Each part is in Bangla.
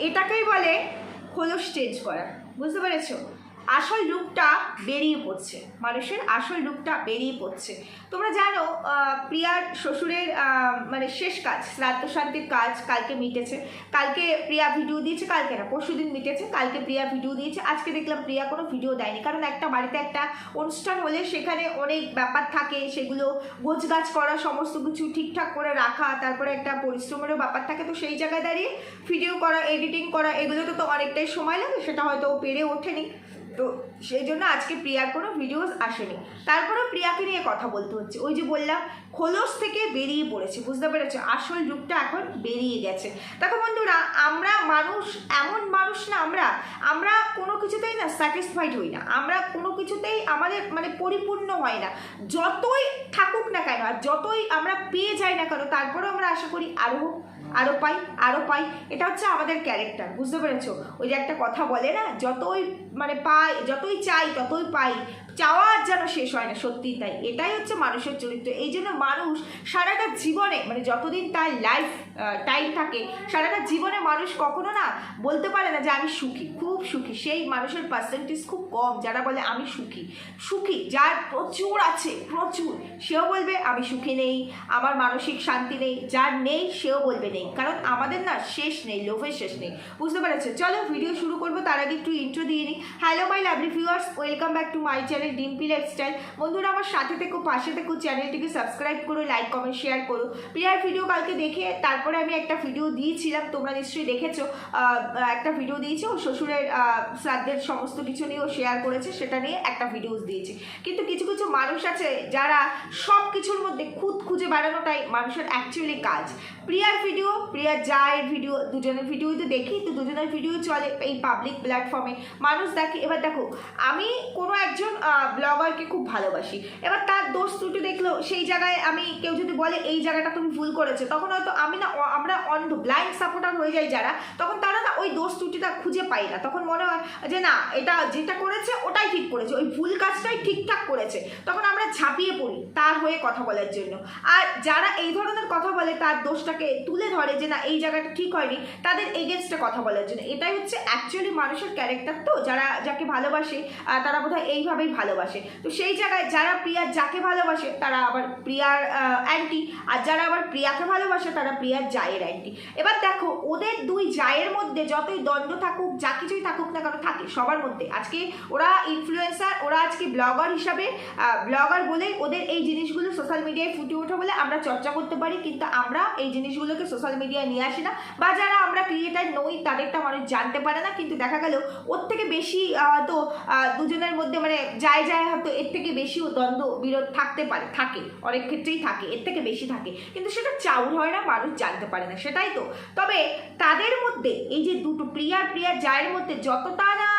এটাকেই বলে খোলস চেঞ্জ করা। বুঝতে পেরেছ? আসল রূপটা বেরিয়ে পড়ছে। মানুষের আসল রূপটা বেরিয়ে পড়ছে। তোমরা জানো প্রিয়ার শ্বশুরের মানে শেষ কাজ, শ্রাদ্ধ শান্তির কাজ কালকে মিটেছে। কালকে প্রিয়া ভিডিও দিয়েছে, কালকে না, পরশু দিন মিটেছে। কালকে প্রিয়া ভিডিও দিয়েছে। আজকে দেখলাম প্রিয়া কোনো ভিডিও দেয়নি। কারণ একটা বাড়িতে একটা অনুষ্ঠান হলে সেখানে অনেক ব্যাপার থাকে, সেগুলো গোছগাছ করা, সমস্ত কিছু ঠিকঠাক করে রাখা, তারপরে একটা পরিশ্রমেরও ব্যাপার থাকে। তো সেই জায়গায় দাঁড়িয়ে ভিডিও করা এডিটিং করা, এগুলোতে তো অনেকটাই সময় লাগে, সেটা হয়তো পেরে ওঠেনি। তো সেই জন্য আজকে প্রিয়ার কোনো ভিডিওস আসেনি। তারপরেও প্রিয়াকে নিয়ে কথা বলতে হচ্ছে। ওই যে বললাম, খোলস থেকে বেরিয়ে পড়েছে, বুঝতে পেরেছ? আসল রূপটা এখন বেরিয়ে গেছে। দেখো বন্ধুরা, আমরা মানুষ, এমন মানুষ না আমরা। আমরা কোনো কিছুতেই না স্যাটিসফাইড হই না। আমরা কোনো কিছুতেই আমাদের মানে পরিপূর্ণ হয় না। যতই থাকুক না কেন, আর যতই আমরা পেয়ে যাই না কেন, তারপরেও আমরা আশা করি আরও আরও পাই আরও পাই। এটা হচ্ছে আমাদের ক্যারেক্টার বুঝতে পেরেছ? ওই যে একটা কথা বলে না, যতই মানে পাই, যতই চাই, ততই পাই। চাওয়ার যেন শেষ হয় না সত্যিই তাই। এটাই হচ্ছে মানুষের চরিত্র। এই জন্য মানুষ সারাটা জীবনে মানে যতদিন তার লাইফ টাইম থাকে, সারাটা জীবনে মানুষ কখনো না বলতে পারে না যে আমি সুখী, খুব সুখী। সেই মানুষের পার্সেন্টেজ খুব কম, যারা বলে আমি সুখী। সুখী, যার প্রচুর আছে, প্রচুর। সেও বলবে, আমি সুখী নেই, আমার মানসিক শান্তি নেই। যার নেই, সেও বলবে, নেই। কারণ আমাদের না শেষ নেই, লোভের শেষ নেই। বুঝতে পেরেছ? চলো ভিডিও শুরু করব, তার আগে একটু ইন্ট্রো দিয়ে নিই। Hello my lovely viewers welcome back to my channel Dimpi lifestyle বন্ধুরা, আমার সাথে থেকো, পাশে থেকো, চ্যানেলটিকে সাবস্ক্রাইব করো লাইক কমেন্ট শেয়ার করো। প্রিয়ার ভিডিও কালকে দেখে, তারপরে আমি একটা ভিডিও দিয়েছিলাম, তোমরা নিশ্চয়ই দেখেছ। একটা ভিডিও দিয়েছি, ও শ্বশুরের শ্রাদ্ধের সমস্ত কিছু নিয়ে ও শেয়ার করেছে, সেটা নিয়ে একটা ভিডিও দিয়েছি। কিন্তু কিছু কিছু মানুষ আছে, যারা সব কিছুর মধ্যে খুঁত খুঁজে বেড়ানোটাই মানুষের অ্যাকচুয়ালি কাজ। প্রিয়ার ভিডিও প্রিয়ার জায়ের ভিডিও দুজনের ভিডিওই তো দেখি, তো দুজনের ভিডিও চলে এই পাবলিক প্ল্যাটফর্মে মানুষ দেখে, এবার দেখো, আমি কোনো একজন ব্লগারকে খুব ভালোবাসি। এবার তার দোষ ত্রুটি দেখলেও সেই জায়গায় আমি, কেউ যদি বলে, এই জায়গাটা তুমি ভুল করেছ, তখন হয়তো আমি না আমরা অন্ধ ব্লাইন্ড সাপোর্টার হয়ে যাই যারা, তখন তারা না ওই দোষ ত্রুটিটা খুঁজে পাই না। তখন মনে হয় যে, না, এটা যেটা করেছে, ওটাই ঠিক করেছে, ওই ভুল কাজটাই ঠিকঠাক করেছে। তখন আমরা ঝাঁপিয়ে পড়ি তার হয়ে কথা বলার জন্য। আর যারা এই ধরনের কথা বলে, তার দোষটাকে তুলে ধরে যে না, এই জায়গাটা ঠিক হয়নি, তাদের এগেনস্টে কথা বলার জন্য। এটাই হচ্ছে অ্যাকচুয়ালি মানুষের ক্যারেক্টার তো, যারা যাকে ভালোবাসে তারা বোধহয় এইভাবেই ভালোবাসে। তো সেই জায়গায় যারা প্রিয়ার যাকে ভালোবাসে, তারা আবার প্রিয়ার অ্যান্টি আর যারা আবার প্রিয়াকে ভালোবাসে, তারা প্রিয়ার জায়ের অ্যান্টি এবার দেখো, ওদের দুই জায়ের মধ্যে যতই দ্বন্দ্ব থাকুক, যা কিছুই থাকুক না কেন, থাকে সবার মধ্যে। আজকে ওরা ইনফ্লুয়েন্সার ওরা আজকে ব্লগার হিসাবে ব্লগার বলে ওদের এই জিনিসগুলো সোশ্যাল মিডিয়ায় ফুটে ওঠে বলে আমরা চর্চা করতে পারি, কিন্তু আমরা এই জিনিসগুলোকে সোশ্যাল মিডিয়ায় নিয়ে আসি না। বা যারা আমরা ক্রিয়েটার নই, তাদেরটা মানুষ জানতে পারে না, কিন্তু দেখা গেল ওর থেকে বেশি তো দুজনের মধ্যে মানে যায় যায় হয়তো এর থেকে বেশিও দ্বন্দ্ব বিরোধ থাকতে পারে, থাকে। অনেক ক্ষেত্রেই থাকে, এর থেকে বেশি থাকে। কিন্তু সেটা চাউল হয় না, মানুষ জানতে পারে না, সেটাই তো। তবে তাদের মধ্যে এই যে দুটো প্রিয়ার প্রিয়ার জায়ের মধ্যে যতটা না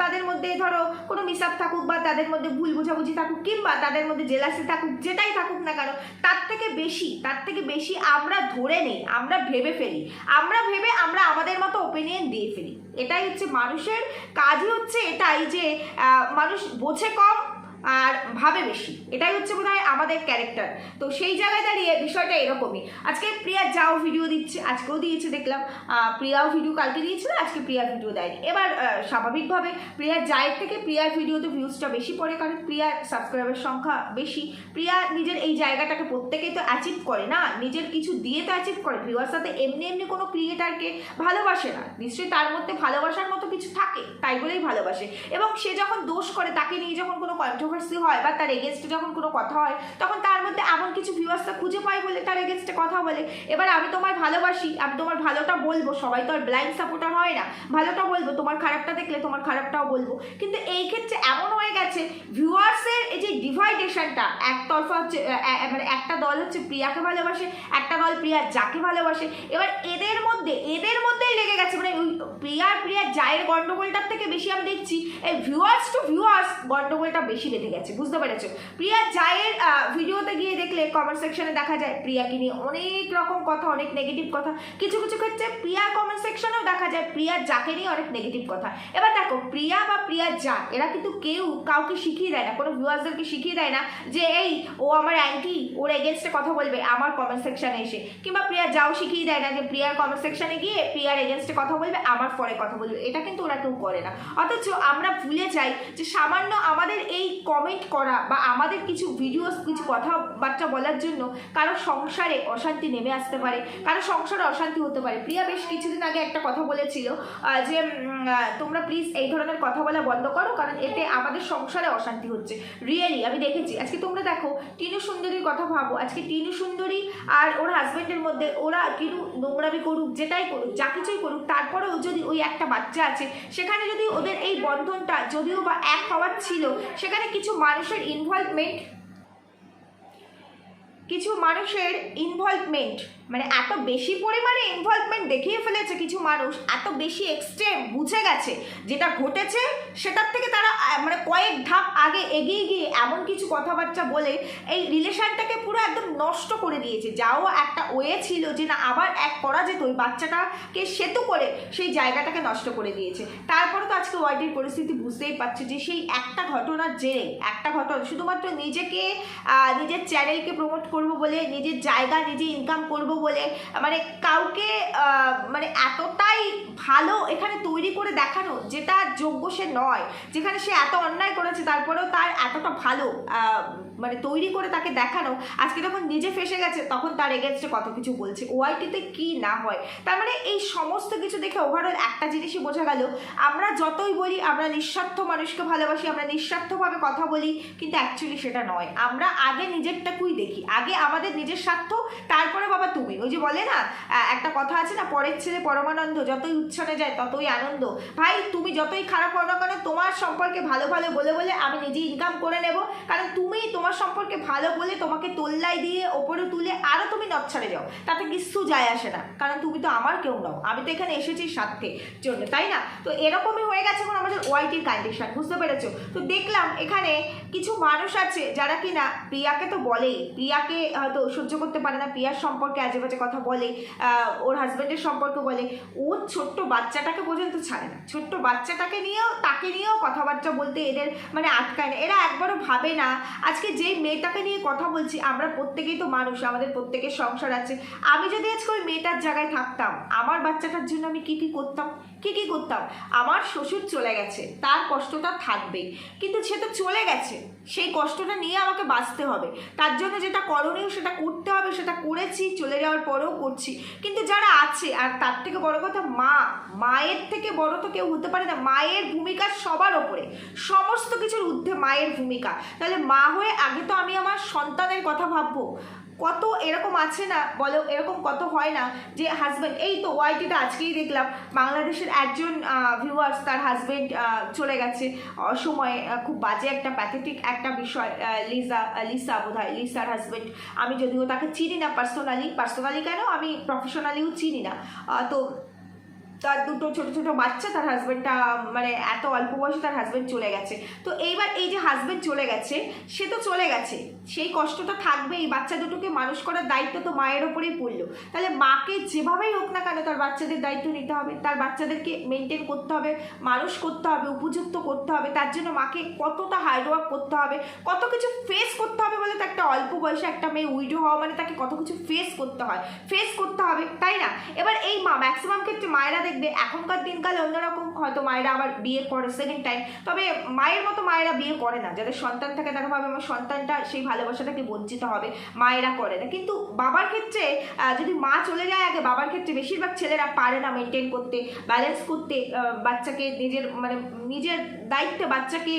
তাদের মধ্যে ধরো কোনো মিসাপ থাকুক বা তাদের মধ্যে ভুল বোঝাবুঝি থাকুক কিংবা তাদের মধ্যে জেলাসি থাকুক, যেটাই থাকুক না কেন, তার থেকে বেশি, তার থেকে বেশি আমরা ধরে নেই, আমরা ভেবে ফেলি। আমরা ভেবে আমরা আমাদের মতো ওপিনিয়ন দিয়ে ফেলি। এটাই হচ্ছে মানুষের, কাজই হচ্ছে এটাই যে মানুষ বোঝে কম আর ভাবে বেশি। এটাই হচ্ছে বোধ আমাদের ক্যারেক্টার তো সেই জায়গায় দাঁড়িয়ে বিষয়টা এরকমই। আজকে প্রিয়া যাও ভিডিও দিচ্ছে, আজকেও দিয়েছে দেখলাম। প্রিয়াও ভিডিও কালকে দিয়েছিল, আজকে প্রিয়ার ভিডিও দেয়নি। এবার স্বাভাবিকভাবে প্রিয়ার জায়ের থেকে প্রিয়ার ভিডিওতে ভিউজটা বেশি পড়ে, কারণ প্রিয়ার সাবস্ক্রাইবের সংখ্যা বেশি। প্রিয়া নিজের এই জায়গাটাকে প্রত্যেকেই তো অ্যাচিভ করে না। নিজের কিছু দিয়ে তো অ্যাচিভ করে। ভিউয়ার সাথে এমনি এমনি কোনো ক্রিয়েটারকে ভালোবাসে না। নিশ্চয়ই তার মধ্যে ভালোবাসার মতো কিছু থাকে, তাই বলেই ভালোবাসে। এবং সে যখন দোষ করে, তাকে নিয়ে যখন কোনো কন্ট্রোভার্সি হয় বা তার এগেনস্টে যখন কোনো কথা হয়, তখন তার মধ্যে এমন কিছু ভিউয়ার্সটা খুঁজে পায় বলে তার এগেনস্টে কথা বলে। এবার আমি তোমার ভালোবাসি, আমি তোমার ভালোটা বলব। সবাই তো আর ব্লাইন্ড সাপোর্টার হয় না। ভালোটা বলব, তোমার খারাপটা দেখলে তোমার খারাপটাও বলব। কিন্তু এই ক্ষেত্রে এমন হয়ে গেছে ভিউয়ার্সের এই যে ডিভাইডেশনটা একতরফা হচ্ছে মানে একটা দল হচ্ছে প্রিয়াকে ভালোবাসে, একটা দল প্রিয়া যাকে ভালোবাসে, এবার এদের মধ্যে, এদের মধ্যেই লেগে গেছে। মানে ওই প্রিয়ার জায়ের গন্ডগোলটার থেকে বেশি আমি দেখছি, এই ভিউয়ার্স টু ভিউয়ার্স গন্ডগোলটা বেশি বেঁধে গেছে, বুঝতে পেরেছ? প্রিয়ার জায়ের ভিডিওতে গিয়ে দেখলে কমেন্ট সেকশনে দেখা যায়, প্রিয়াকে নিয়ে অনেক রকম কথা, অনেক নেগেটিভ কথা, কিছু কিছু ক্ষেত্রে প্রিয়ার কমেন্ট সেকশনেও দেখা যায় প্রিয়ার যাকে নিয়ে অনেক নেগেটিভ কথা। এবার দেখো, প্রিয়া বা প্রিয়ার যা, এরা কিন্তু কেউ কাউকে শিখিয়ে দেয় না, কোনো ভিউয়ার্সদেরকে শিখিয়ে দেয় না যে, এই, ও আমার অ্যান্টি ওর এগেনস্টে কথা বলবে, আমার কমেন্ট সেকশনে এসে। কিংবা প্রিয়া যাও শিখিয়ে দেয় না যে, প্রিয়ার কমেন্ট সেকশনে গিয়ে, প্রিয়ার এগেনস্টে কথা বলবে, আমার পরে কথা বলবে। এটা কিন্তু ওরা কেউ করে না। অথচ আমরা ভুলে যাই যে সামান্য আমাদের এই কমেন্ট করা বা আমাদের কিছু ভিডিওস কিছু কথাবার্তা বলার জন্য কারও সংসারে অশান্তি নেমে আসতে পারে, কারও সংসারে অশান্তি হতে পারে। প্রিয়া বেশ কিছুদিন আগে একটা কথা বলেছিল যে তোমরা প্লিজ এই ধরনের কথা বলা বন্ধ করো, কারণ এতে আমাদের সংসারে অশান্তি হচ্ছে। রিয়েলি আমি দেখেছি। আজকে তোমরা দেখো, টিনু সুন্দরীর কথা ভাবো। আজকে টিনু সুন্দরী আর ওর হাজবেন্ডের মধ্যে ওরা টিনু নোংরামি করুক, যেটাই করুক, যা কিছুই করুক, তারপরেও যদি ওই একটা বাচ্চা আছে, সেখানে যদি ওদের এই বন্ধনটা যদিও বা এক হওয়ার ছিল, সেখানে কিছু মানুষের ইনভলভমেন্ট কিছু মানুষের ইনভলভমেন্ট মানে এত বেশি পরিমাণে ইনভলভমেন্ট দেখিয়ে ফেলেছে কিছু মানুষ, এত বেশি এক্সট্রিম বুঝে গেছে যেটা ঘটেছে, সেটার থেকে তারা মানে কয়েক ধাপ আগে এগিয়ে গিয়ে এমন কিছু কথাবার্তা বলে এই রিলেশনটাকে পুরো একদম নষ্ট করে দিয়েছে। যাও, একটা ওয়ে ছিল যে না, আবার এক করা যেত, ওই বাচ্চাটাকে সেতু করে সেই জায়গাটাকে নষ্ট করে দিয়েছে। তারপরে তো আজকে ওয়ার্ল্ডের পরিস্থিতি বুঝতেই পারছে যে সেই একটা ঘটনার জেরে, একটা ঘটনা, শুধুমাত্র নিজেকে নিজের চ্যানেলকে প্রমোট করব বলে, নিজের জায়গা, নিজে ইনকাম করব বলে মানে কাউকে মানে এতটাই ভালো এখানে তৈরি করে দেখানো যেটা যোগ্য সে নয়, যেখানে সে এত অন্যায় করেছে, তারপরেও তার এতটা ভালো মানে তৈরি করে তাকে দেখানো, আজকে যখন নিজে ফেসে গেছে, তখন তার এগেনস্টে কত কিছু বলছে। ওআইটিতে কি না হয়। তার মানে এই সমস্ত কিছু দেখে ওভারঅল একটা জিনিসই বোঝা গেল, আমরা যতই বলি, আমরা নিঃস্বার্থ মানুষকে ভালোবাসি, আমরা নিঃস্বার্থভাবে কথা বলি, কিন্তু অ্যাকচুয়ালি সেটা নয়। আমরা আগে নিজেরটাকুই দেখি। আগে আমাদের নিজের স্বার্থ, তারপরে বাবা তুমি। ওই যে বলে না একটা কথা আছে না, পরের ছেলে পরমানন্দ, যতই উচ্ছনে যায়, ততই আনন্দ। ভাই, তুমি যতই খারাপ হও না কেন, তোমার সম্পর্কে ভালো ভালো বলে বলে আমি নিজে ইনকাম করে নেব। কারণ তুমি তোমার সম্পর্কে ভালো বলে তোমাকে তোল্লাই দিয়ে ওপরে তুলে আরও তুমি নচ্ছাড়ে যাও। তাতে কিচ্ছু যায় আসে না। কারণ তুমি তো আমার কেউ নাও। আমি তো এখানে এসেছি স্বার্থে জন্য, তাই না? তো এরকমই হয়ে গেছে এখন আমাদের ওয়াইটির কন্ডিশন বুঝতে পেরেছ? তো দেখলাম এখানে কিছু মানুষ আছে যারা কিনা প্রিয়াকে তো বলেই, প্রিয়াকে হয়তো সহ্য করতে পারে না, প্রিয়ার সম্পর্কে আজে বাজে কথা বলে ওর হাজব্যান্ডের সম্পর্কে বলে। ও ছোট্ট বাচ্চাটাকে পর্যন্ত ছাড়ে না। ছোট্ট বাচ্চাটাকে নিয়েও, তাকে নিয়েও কথাবার্তা বলতে এদের মানে আটকায় না। এরা একবারও ভাবে না, আজকে যেই মেয়েটাকে নিয়ে কথা বলছি, আমরা প্রত্যেকেই তো মানুষ, আমাদের প্রত্যেকের সংসার আছে। আমি যদি আজকে ওই মেয়েটার জায়গায় থাকতাম, আমার বাচ্চাটার জন্য আমি কি কি করতাম? কি কি করতাম? আমার শ্বশুর চলে গেছে, তার কষ্টটা থাকবেই কিন্তু সে তো চলে গেছে, সেই কষ্টটা নিয়ে আমাকে বাঁচতে হবে। তার জন্য যেটা করণীয় সেটা করতে হবে, সেটা করেছি, চলে যাওয়ার পরেও করছি। কিন্তু যারা আছে, আর তার থেকে বড় কথা মা, মায়ের থেকে বড় তো কেউ হতে পারে না, মায়ের ভূমিকা সবার ওপরে। সমস্ত কিছুর ঊর্ধ্বে মায়ের ভূমিকা। তাহলে মা হয়ে আগে তো আমি আমার সন্তানের কথা ভাববো। কত এরকম আছে না, বলো, এরকম কত হয় না যে হাজব্যান্ড এই তো ওয়াইটিটা আজকেই দেখলাম, বাংলাদেশের একজন ভিউয়ার্স তার হাজব্যান্ড চলে গেছে। অসময়ে খুব বাজে একটা প্যাথেটিক একটা বিষয় লিজা লিসা বোধ হয় লিসার হাজব্যান্ড আমি যদিও তাকে চিনি না পার্সোনালি পার্সোনালি কেন? আমি প্রফেশনালিও চিনি না। তো তার দুটো ছোট ছোট বাচ্চা, তার হাজব্যান্ডটা মানে এত অল্প বয়সে তার হাজব্যান্ড চলে গেছে। তো এইবার এই যে হাজব্যান্ড চলে গেছে, সে তো চলে গেছে। সেই কষ্টটা থাকবে, এই বাচ্চা দুটোকে মানুষ করার দায়িত্ব তো মায়ের ওপরেই পড়ল। তাহলে মাকে যেভাবেই হোক না কেন তার বাচ্চাদের দায়িত্ব নিতে হবে, তার বাচ্চাদেরকে মেনটেন করতে হবে, মানুষ করতে হবে, উপযুক্ত করতে হবে, তার জন্য মাকে কতটা হার্ডওয়ার্ক করতে হবে, কত কিছু ফেস করতে হবে বলে তো একটা অল্প বয়সে একটা মেয়ে উইডো হওয়া মানে তাকে কত কিছু ফেস করতে হয়। ফেস করতে হবে, তাই না? এবার এই মা ম্যাক্সিমাম ক্ষেত্রে মায়েরা দেখবে। এখনকার দিনকাল অন্যরকম। হয়তো মায়েরা আবার বিয়ে করে সেকেন্ড টাইম তবে মায়ের মতো মায়েরা বিয়ে করে না। যাদের সন্তান থাকে তারা ভাবে, আমার সন্তানটা সেই ভালোবাসাটাকে বঞ্চিত হবে? মায়েরা করে না। কিন্তু বাবার ক্ষেত্রে যদি মা চলে যায় আগে, বাবার ক্ষেত্রে বেশিরভাগ ছেলেরা পারে না মেনটেন করতে ব্যালেন্স করতে বাচ্চাকে নিজের মানে নিজের দায়িত্বে বাচ্চাকে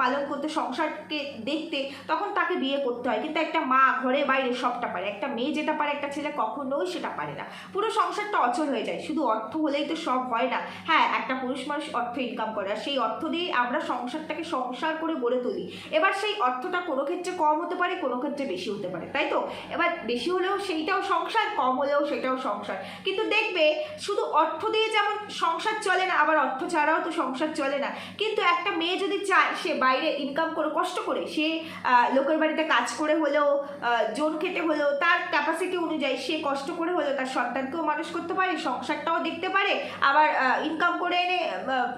পালন করতে, সংসারকে দেখতে, তখন তাকে বিয়ে করতে হয়। কিন্তু একটা মা ঘরে বাইরে সবটা পারে। একটা মেয়ে যেটা পারে, একটা ছেলে কখনোই সেটা পারে না। পুরো সংসারটা অচল হয়ে যায়। শুধু অর্থ হলেই তো সব হয় না। হ্যাঁ একটা পুরুষ মানুষ অর্থ ইনকাম করে, আর সেই অর্থ দিয়ে আমরা সংসারটাকে সংসার করে গড়ে তুলি। এবার সেই অর্থটা কোনো ক্ষেত্রে কম হতে পারে, কোনো ক্ষেত্রে বেশি হতে পারে, তাই তো? এবার বেশি হলেও সেইটাও সংসার, কম হলেও সেটাও সংসার। কিন্তু দেখবে, শুধু অর্থ দিয়ে যেমন সংসার চলে না, আবার অর্থ ছাড়াও তো সংসার চলে না। কিন্তু একটা মেয়ে যদি চায়, সে বাইরে ইনকাম করে, কষ্ট করে, সে লোকের বাড়িতে কাজ করে হলেও জোর খেটে হলেও, তার ক্যাপাসিটি অনুযায়ী সে কষ্ট করে হলেও, তার সন্তানকেও মানুষ করতে পারে, সংসারটাও দেখতে পারে, আবার ইনকাম করে এনে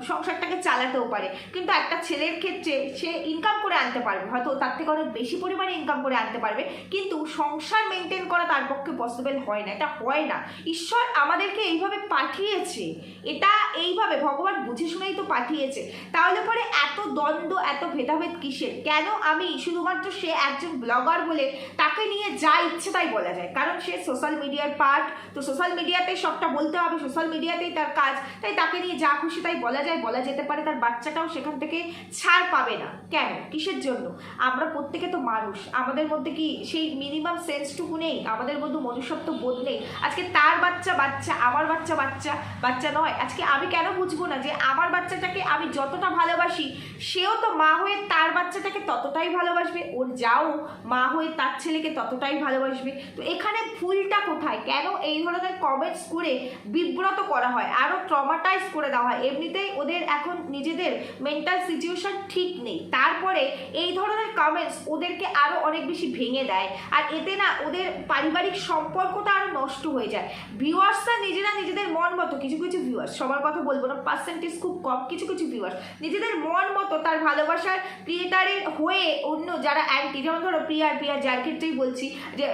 সংসারটাকে চালাতেও পারে। কিন্তু একটা ছেলের ক্ষেত্রে সে ইনকাম করে আনতে পারবে, হয়তো তার থেকে অনেক বেশি পরিমাণে ইনকাম করে আনতে পারবে, কিন্তু সংসার মেনটেন করা তার পক্ষে পসিবল হয় না, এটা হয় না। ঈশ্বর আমাদেরকে এইভাবে পাঠিয়েছে, এটা এইভাবে ভগবান বুঝে শুনেই তো পাঠিয়েছে। তাহলে পরে এত দ্বন্দ্ব, এত ভেদাভেদ কিসের? কেন আমি শুধুমাত্র সে একজন ব্লগার বলে তাকে নিয়ে যা ইচ্ছে তাই বলা যায়? কারণ সে সোশ্যাল মিডিয়ার পার্ট তো সোশ্যাল মিডিয়াতেই সবটা বলতে হবে সোশ্যাল মিডিয়াতেই তার কাজ, তাই তাকে নিয়ে যা খুশি তাই বলা যায়, বলা যেতে পারে তার বাচ্চাটাও সেখান থেকে ছাড় পাবে না। কেন? কিসের জন্য? আমরা প্রত্যেকে তো মানুষ। আমাদের মধ্যে কি সেই মিনিমাম সেন্সটুকু নেই? আমাদের মধ্যে মনুষ্যত্ব বোধ নেই। আজকে তার বাচ্চা বাচ্চা, আমার বাচ্চা বাচ্চা বাচ্চা নয়। আজকে আমি কেন বুঝব না যে আমার বাচ্চাটাকে আমি যতটা ভালোবাসি, সেও তো মা হয়ে তার বাচ্চাটাকে ততটাই ভালোবাসবে, ওর যাও মা হয়ে তার ছেলেকে ততটাই ভালোবাসবে। তো এখানে ভুলটা কোথায়? কেন এই ধরনের কমেন্টস করে বিব্রত করা হয়? আরও ট্রমাটাইজ করে দেওয়া হয়? এমনিতেই ওদের এখন নিজেদের মেন্টাল সিচুয়েশন ঠিক নেই। তারপরে এই ধরনের কমেন্টস ওদেরকে আরও অনেক বেশি ভেঙে দেয়। আর এতে না ওদের পারিবারিক সম্পর্কটা আরও নষ্ট হয়ে যায়। ভিউয়ার্সরা নিজেরা নিজেদের মন মতো, কিছু কিছু ভিউয়ার্স সবার কথা বলব না পার্সেন্টেজ খুব কম, কিছু কিছু ভিউয়ার্স নিজেদের মন মতো তার ভালোবাসার ক্রিয়েটারের হয়ে অন্য যারা অ্যান্টি যেমন ধরো প্রিয়ার প্রিয়ার যার ক্ষেত্রেই বলছি, যে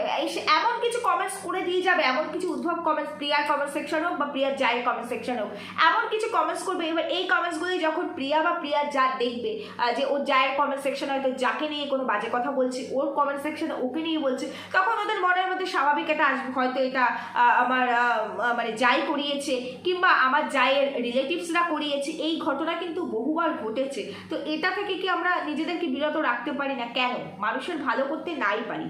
এমন কিছু কমেন্টস করে দিয়ে যাবে, এমন কিছু উদ্ভব কমেন্টস প্রিয়ার কমেন্ট সেকশন হোক বা প্রিয়ার জায়ের কমেন্ট সেকশন হোক, এমন কিছু কমেন্টস করবে। এবার এই কমেন্টসগুলি যখন প্রিয়া বা প্রিয়া যা দেখবে যে ওর জায়ের কমেন্ট সেকশন হয়তো যাকে নিয়ে কোনো বাজে কথা বলছে, ওর কমেন্ট সেকশনে ওকে নিয়ে বলছে, তখন ওদের মনের মধ্যে স্বাভাবিক এটা আসবে, হয়তো এটা আমার মানে যাই করিয়েছে কিংবা আমার জায়ের রিলেটিভসরা করিয়েছে, এই ঘটনা কিন্তু বহুবার ঘটেছে। তো এটা থেকে কি আমরা নিজেদেরকে বিরত রাখতে পারি না? কেন? মানুষের ভালো করতে নাই পারি।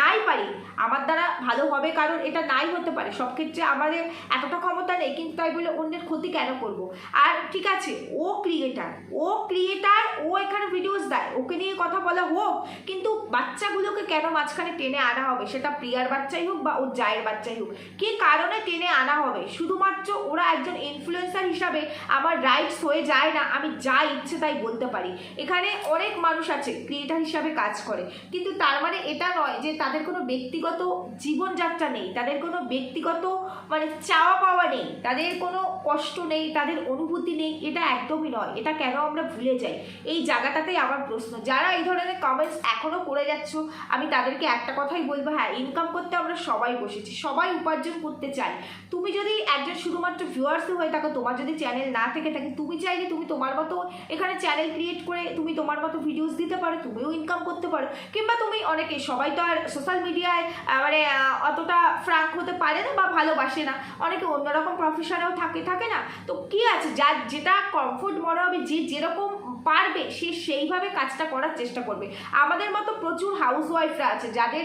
নাই পারি। আমার দ্বারা ভালো হবে কারণ এটা নাই হতে পারে। সব ক্ষেত্রে আমাদের এতটা ক্ষমতা নেই, কিন্তু তাই বলে অন্যের ক্ষতি কেন করব? আর ঠিক আছে, ও ক্রিয়েটার ও ক্রিয়েটার ও এখানে ভিডিওস দেয়। ওকে নিয়ে কথা বলা হোক, কিন্তু বাচ্চাগুলোকে কেন মাঝখানে টেনে আনা হবে? সেটা প্রিয়ার বাচ্চাই হোক বা ওর জায়ের বাচ্চাই হোক। কি কারণে টেনে আনা হবে? শুধুমাত্র ওরা একজন ইনফ্লুয়েন্সার হিসাবে আমার রাইটস হয়ে যায় না, আমি যা ইচ্ছে তাই বলতে পারি। এখানে অনেক মানুষ আছে ক্রিয়েটার হিসাবে কাজ করে। কিন্তু তার মানে এটা নয় যে তাদের কোনো ব্যক্তিগত জীবনযাত্রা নেই, তাদের কোনো ব্যক্তিগত মানে চাওয়া পাওয়া নেই, তাদের কোনো কষ্ট নেই, তাদের অনুভূতি নেই, এটা একদমই নয়, এটা কেন আমরা ভুলে যাই? এই জায়গাটাতেই আমার প্রশ্ন। যারা এই ধরনের কমেন্টস এখনও করে যাচ্ছ, আমি তাদেরকে একটা কথাই বলব হ্যাঁ ইনকাম করতে আমরা সবাই বসেছি, সবাই উপার্জন করতে চাই তুমি যদি একজন শুধুমাত্র ভিউয়ার্সই হয়ে থাকো, তোমার যদি চ্যানেল না থেকে থাকে, তুমি চাইলে তুমি তোমার মতো এখানে চ্যানেল ক্রিয়েট করে তুমি তোমার মতো ভিডিওস দিতে পারো, তুমিও ইনকাম করতে পারো, কিংবা তুমি অনেকে, সবাই তো আর সোশ্যাল মিডিয়ায় মানে অতটা ফ্রাঙ্ক হতে পারে না বা ভালোবাসে না। অনেকে অন্যরকম প্রফেশনেও থাকে থাকে না। তো কি আছে? যার যেটা কমফোর্ট মনে হবে, যে যেরকম পারবে, সে সেইভাবে কাজটা করার চেষ্টা করবে। আমাদের মতো প্রচুর হাউস ওয়াইফরা আছে, যাদের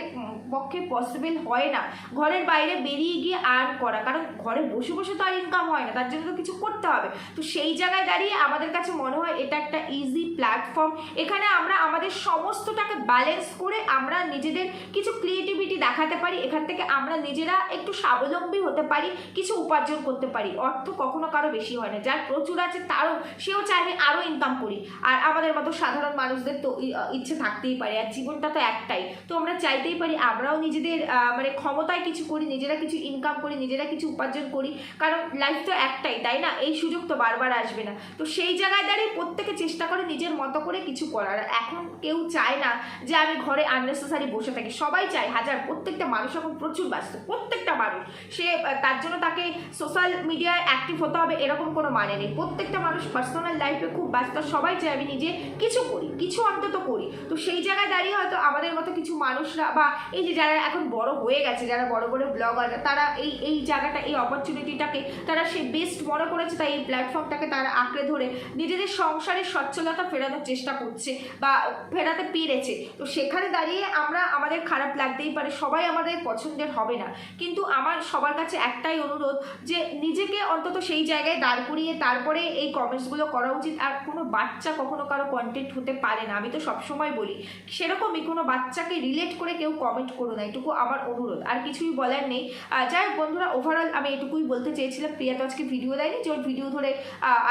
পক্ষে পসিবল হয় না। ঘরের বাইরে বেরিয়ে গিয়ে আর্ন করা। কারণ ঘরে বসে বসে তো আর ইনকাম হয় না, তার জন্য তো কিছু করতে হবে। তো সেই জায়গায় দাঁড়িয়ে আমাদের কাছে মনে হয় এটা একটা ইজি প্ল্যাটফর্ম এখানে আমরা আমাদের সমস্তটাকে ব্যালেন্স করে আমরা নিজেদের কিছু ক্রিয়েটিভিটি দেখাতে পারি। এখান থেকে আমরা নিজেরা একটু স্বাবলম্বী হতে পারি, কিছু উপার্জন করতে পারি। অর্থ কখনো কারও বেশি হয় না। যার প্রচুর আছে তারও সেও চাইবে আরও ইনকাম করি। আর আমাদের মতো সাধারণ মানুষদের তো ইচ্ছে থাকতেই পারে। আর জীবনটা তো একটাই। তো আমরা চাইতেই পারি আমরাও নিজেদের মানে ক্ষমতায় কিছু করি, নিজেরা কিছু ইনকাম করি, নিজেরা কিছু উপার্জন করি। কারণ লাইফ তো একটাই, তাই না? এই সুযোগ তো বারবার আসবে না। তো সেই জায়গায় দাঁড়িয়ে প্রত্যেকে চেষ্টা করে নিজের মতো করে কিছু করার। এখন কেউ চায় না যে আমি ঘরে আননেসেসারি বসে থাকি। সবাই চায়, হাজার, প্রত্যেকটা মানুষ এখন প্রচুর ব্যস্ত, প্রত্যেকটা মানুষ। সে তার জন্য তাকে সোশ্যাল মিডিয়ায় অ্যাক্টিভ হতে হবে, এরকম কোনো মানে নেই। প্রত্যেকটা মানুষ পার্সোনাল লাইফে খুব ব্যস্ত, সবাই চায় আমি নিজে কিছু করি, কিছু অন্তত করি। তো সেই জায়গায় দাঁড়িয়ে হয়তো আমাদের মতো কিছু মানুষরা বা এই যে যারা এখন বড় হয়ে গেছে, যারা বড় বড় ব্লগার তারা এই এই জায়গাটা, এই অপরচুনিটিটাকে তারা সে বেস্ট মনে করেছে, তাই এই প্ল্যাটফর্মটাকে তারা আঁকড়ে ধরে নিজেদের সংসারের সচ্ছলতা ফেরানোর চেষ্টা করছে বা ফেরাতে পেরেছে। তো সেখানে দাঁড়িয়ে আমরা আমাদের খারাপ লাগতেই পারে, সবাই আমাদের পছন্দের হবে না। কিন্তু আমার সবার কাছে একটাই অনুরোধ যে নিজেকে অন্তত সেই জায়গায় দাঁড় করিয়ে তারপরে এই কমেন্টসগুলো করা উচিত। আর কোনো বাচ্চা কখনো কারও কন্টেন্ট হতে পারে না, আমি তো সবসময় বলি। সেরকমই কোনো বাচ্চাকে রিলেট করে কেউ কমেন্ট করো না, এটুকু আমার অনুরোধ, আর কিছুই বলার নেই। যাই হোক বন্ধুরা ওভারঅল আমি এটুকুই বলতে চেয়েছিলাম, প্রিয়া তো আজকে ভিডিও দেয়নি, যে ওর ভিডিও ধরে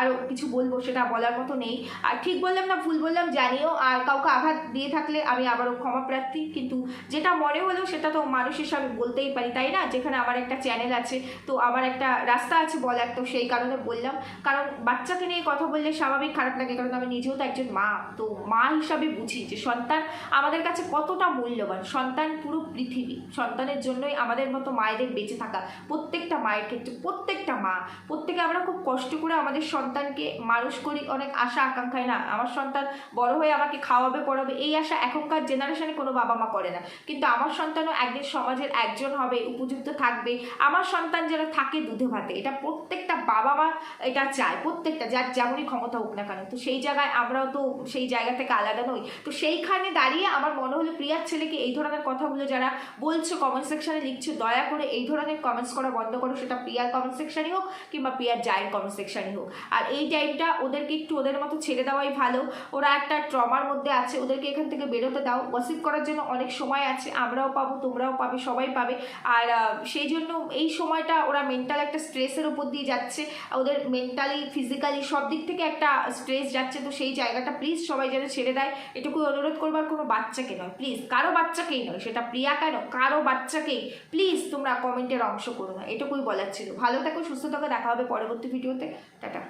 আরও কিছু বলব সেটা বলার মতো নেই। আর ঠিক বললাম না, ভুল বললাম, জানিও, আর কাউকে আঘাত দিয়ে থাকলে আমি আবারও ক্ষমা প্রার্থী। কিন্তু যেটা মনে হলো সেটা তো মানুষ হিসাবে বলতেই পারি, তাই না? যেখানে আমার একটা চ্যানেল আছে, তো আমার একটা রাস্তা আছে বলার, তো সেই কারণে বললাম। কারণ বাচ্চাকে নিয়ে কথা বললে স্বাভাবিক খারাপ লাগে, কারণ আমি নিজেও তো একজন মা, তো মা হিসাবে বুঝি যে সন্তান আমাদের কাছে কতটা মূল্যবান। সন্তান পুরো পৃথিবী। সন্তানের জন্যই আমাদের মতো মায়েদের বেঁচে থাকা। প্রত্যেকটা মায়ের ক্ষেত্রে, প্রত্যেকটা মা, প্রত্যেকে আমরা খুব কষ্ট করে আমাদের সন্তানকে মানুষ করি, অনেক আশা, আকাঙ্ক্ষায় না, আমার সন্তান বড় হয়ে আমাকে খাওয়াবে, পড়াবে, এই আশা এখনকার জেনারেশনে কোনো বাবা মা করে না। কিন্তু আমার সন্তানও একদিন সমাজের একজন হবে, উপযুক্ত থাকবে। আমার সন্তান যেন থাকে দুধে ভাতে, এটা প্রত্যেকটা বাবা মা এটা চায়, প্রত্যেকটা, যার যেমনই ক্ষমতা হোক না কেন। তো সেই জায়গায় আমরাও তো সেই জায়গা থেকে আলাদা নই। তো সেইখানে দাঁড়িয়ে আমার মনে হলো, প্রিয়ার ছেলেকে এই ধরনের কথাগুলো যারা বলছো কমেন্ট সেকশানে লিখছো, দয়া করে এই ধরনের কমেন্টস করা বন্ধ করো। সেটা প্রিয়ার কমেন্ট সেকশনই হোক কিংবা প্রিয়ার জায়ের কমেন্ট সেকশনই হোক। আর এই টাইমটা ওদেরকে একটু ওদের মতো ছেড়ে দেওয়াই ভালো। ওরা একটা ট্রমার মধ্যে আছে, ওদেরকে এখান থেকে বেরোতে দাও। গসিপ করার জন্য অনেক সময় আছে, আমরাও পাবো, তোমরাও পাবে, সবাই পাবে। আর সেই জন্য এই সময়টা ওরা মেন্টাল একটা স্ট্রেসের উপর দিয়ে যাচ্ছে। ওদের মেন্টালি ফিজিক্যালি সব দিক থেকে একটা স্ট্রেস যাচ্ছে। তো সেই জায়গাটা প্লিজ সবাই যেন ছেড়ে দেয়। এটুকুই অনুরোধ করবার কোনো বাচ্চাকে নয়। প্লিজ কারও বাচ্চাকেই নয়, সেটা প্রিয়া কেন কারও বাচ্চাকেই প্লিজ তোমরা কমেন্টের অংশ করো না। এটুকুই বলার ছিল। ভালো থাকো, সুস্থ থাকো, দেখা হবে পরবর্তী ভিডিওতে টাটা।